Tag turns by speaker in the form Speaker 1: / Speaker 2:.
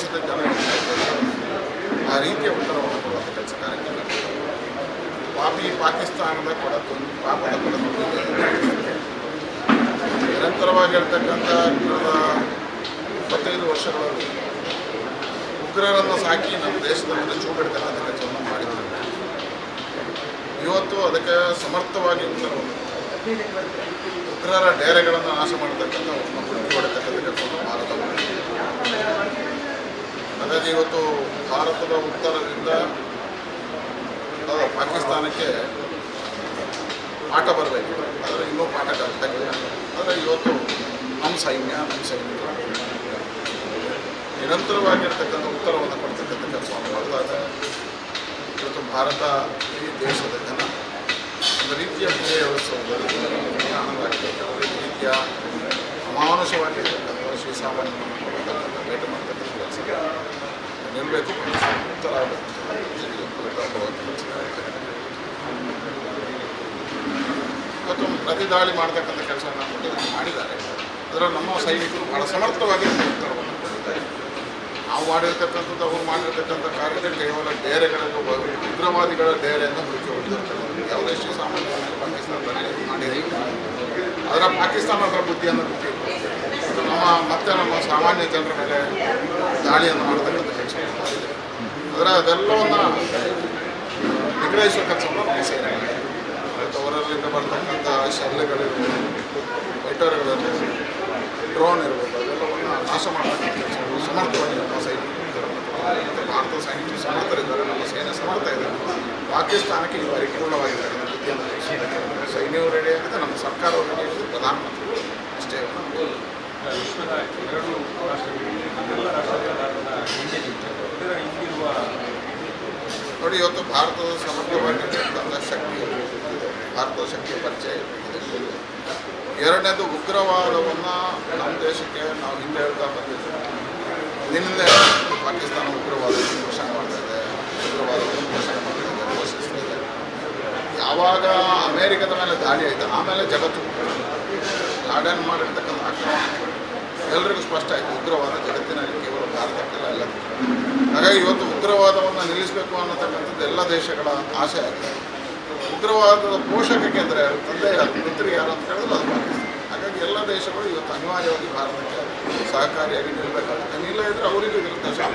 Speaker 1: ದೇಶದ ಜನ ಆ ರೀತಿಯ ಉತ್ತರವನ್ನು ಕೊಡುವಂಥ ಕೆಲಸ ಕಾರ್ಯಕ್ರಮ. ಪಾಪಿ ಪಾಕಿಸ್ತಾನದ ಕೊಡತ್ತೊಂದು ಪಾಪದ ಕೊಡತ್ತು ನಿರಂತರವಾಗಿರ್ತಕ್ಕಂಥ ಕಳೆದ ಇಪ್ಪತ್ತೈದು ವರ್ಷಗಳಲ್ಲಿ ಉಗ್ರರನ್ನು ಸಾಕಿ ನಮ್ಮ ದೇಶದ ಮುಂದೆ ಚೂಬಿಡ್ತಕ್ಕಂಥ ಕೆಲಸವನ್ನು ಮಾಡಿದ್ದಾರೆ ಇವತ್ತು ಅದಕ್ಕೆ ಸಮರ್ಥವಾಗಿ ಉತ್ತರವನ್ನು ಉಗ್ರರ ಡೇರೆಗಳನ್ನು ನಾಶ ಮಾಡತಕ್ಕಂಥ ಹುಡುಕಿ ಹೊಡೆತಕ್ಕಂಥ ಕೆಲಸವನ್ನು ಭಾರತ ಹಾಗಾಗಿ ಇವತ್ತು ಭಾರತದ ಉತ್ತರದಿಂದ ಪಾಕಿಸ್ತಾನಕ್ಕೆ ಪಾಠ ಬರಬೇಕು. ಆದರೆ ಇನ್ನೂ ಪಾಠ ಕಲಿತಾಗಿಲ್ಲ ಆದರೆ ಇವತ್ತು ನಮ್ಮ ಸೈನ್ಯ, ನಮ್ಮ ಸೈನಿಕರು ನಿರಂತರವಾಗಿರ್ತಕ್ಕಂಥ ಉತ್ತರವನ್ನು ಕೊಡ್ತಕ್ಕಂಥ ಕೆಲಸವನ್ನು ಮಾಡಿದಾಗ ಇವತ್ತು ಭಾರತ ಈ ದೇಶದ ಜನ. ಒಂದು ರೀತಿಯ ವಿಜಯ ವ್ಯವಸ್ಥೆ ಆನಂದವಾಗಬೇಕು ಒಂದು ರೀತಿಯ ಅಮಾನುಷವಾಗಿರ್ತಕ್ಕಂಥ ಕೊಡತಕ್ಕಂಥ ಭೇಟಿ ಮಾಡ್ತಕ್ಕಂಥ ಕೆಲಸಕ್ಕೆ ಉತ್ತರ ಪ್ರತಿ ದಾಳಿ ಮಾಡ್ತಕ್ಕಂಥ ಕೆಲಸವನ್ನು ಮಾಡಿದ್ದಾರೆ ಅದರಲ್ಲಿ ನಮ್ಮ ಸೈನಿಕರು ಬಹಳ ಸಮರ್ಥವಾಗಿ ನಾವು ಮಾಡಿರ್ತಕ್ಕಂಥದ್ದು ಅವರು ಮಾಡಿರ್ತಕ್ಕಂಥ ಕಾರ್ಯದಲ್ಲಿ ಕೇವಲ ಡೇರೆಗಳನ್ನು ಉಗ್ರವಾದಿಗಳ ಡೇರೆಯನ್ನು ಹುಡುಕಿ ಹೊಡೆದಿರ್ತಾರೆ ಯಾವುದೇ ಸಾಮಾನ್ಯವಾಗಿ ಪಾಕಿಸ್ತಾನದಲ್ಲಿ ಮಾಡಿರಿ ಅದರ ಪಾಕಿಸ್ತಾನ ಅದರ ಬುದ್ಧಿಯನ್ನು ಅದು ನಮ್ಮ ಮತ್ತೆ ನಮ್ಮ ಸಾಮಾನ್ಯ ಜನರ ಮೇಲೆ ದಾಳಿಯನ್ನು ಮಾಡತಕ್ಕಂಥ ಕೆಲಸ ಆದರೆ ಅದೆಲ್ಲವನ್ನು ನಿಗ್ರಹಿಸುವ. ಇವತ್ತು ಅವರಲ್ಲಿಂದ ಬರ್ತಕ್ಕಂಥ ಶಲ್ಯಗಳಿರ್ಬೋದು ಫೈಟರ್ಗಳಿರ್ಬೋದು ಡ್ರೋನ್ ಇರ್ಬೋದು, ಅದೆಲ್ಲವನ್ನು ನಾಶ ಮಾಡತಕ್ಕಂಥ ಸಮರ್ಥವಾಗಿ ನಮ್ಮ ಸೈನಿಕರು ಭಾರತದ ಸೈನ್ಯ ಸೈನಿಕರು ಸಮರ್ಥರಿದ್ದಾರೆ, ನಮ್ಮ ಸೇನೆ ಸಮರ್ಥ ಇದೆ. ಪಾಕಿಸ್ತಾನಕ್ಕೆ ಇದು ಬಾರಿ ಸೈನ್ಯವರು ರೆಡಿ ಆಗಿದೆ ನಮ್ಮ ಸರ್ಕಾರವು ರೆಡಿ ಆಗಿದೆ ಪ್ರಧಾನಮಂತ್ರಿಗಳು, ಅಷ್ಟೇ
Speaker 2: ವಿಶ್ವದ ಎರಡು ರಾಷ್ಟ್ರಗಳಿಗೆ ರಾಷ್ಟ್ರಗಳ ಹಿಂದಿರುವ
Speaker 1: ನೋಡಿ, ಇವತ್ತು ಭಾರತದ ಸಮಗ್ರವಾಗಿರ್ತಕ್ಕಂಥ ಶಕ್ತಿ ಭಾರತದ ಶಕ್ತಿಯ ಪರಿಚಯ ಎರಡನೇದು ಉಗ್ರವಾದವನ್ನು ನಮ್ಮ ದೇಶಕ್ಕೆ ನಾವು ಹಿಂದೆ ಹೇಳ್ತಾ ಬಂದಿದ್ದೀವಿ ನಿನ್ನೆ ಪಾಕಿಸ್ತಾನ ಉಗ್ರವಾದವನ್ನು ಘೋಷಣೆ ಮಾಡ್ತಾ ಉಗ್ರವಾದವನ್ನು ಘೋಷಣೆ ಮಾಡ್ತಾ ಘೋಷಿಸ್ತಾ ಯಾವಾಗ ಅಮೇರಿಕದ ಮೇಲೆ ದಾಳಿ ಆಯಿತು, ಆಮೇಲೆ ಜಗತ್ತು ಲಾಡನ್ ಮಾಡಿರ್ತಕ್ಕಂಥ ಆಕ್ರಮಣ. ಎಲ್ರಿಗೂ ಸ್ಪಷ್ಟ ಆಯಿತು, ಉಗ್ರವಾದ ಜಗತ್ತಿನಲ್ಲಿ ಕೇವಲ ಭಾರತಕ್ಕೆಲ್ಲ ಎಲ್ಲ ಹಾಗಾಗಿ ಇವತ್ತು ಉಗ್ರವಾದವನ್ನು ನಿಲ್ಲಿಸಬೇಕು ಅನ್ನತಕ್ಕಂಥದ್ದು ಎಲ್ಲ ದೇಶಗಳ ಆಸೆ ಆಗಿದೆ. ಉಗ್ರವಾದದ ಪೋಷಕ ಯಾರು ತಂದೆ ಯಾರು ಮಿತ್ರರು ಯಾರು ಅಂತ ಹೇಳಿದ್ರೆ ಅದು ಪಾಕಿಸ್ತಾನ ಹಾಗಾಗಿ ಎಲ್ಲ ದೇಶಗಳು ಇವತ್ತು ಅನಿವಾರ್ಯವಾಗಿ ಭಾರತಕ್ಕೆ ಸಹಕಾರಿಯಾಗಿ ನಿಲ್ಲಬೇಕಾಗುತ್ತೆ ನಿಲ್ಲ ಇದ್ದರೆ ಅವರಿಗೂ ಇರುತ್ತೆ ಶಾಪ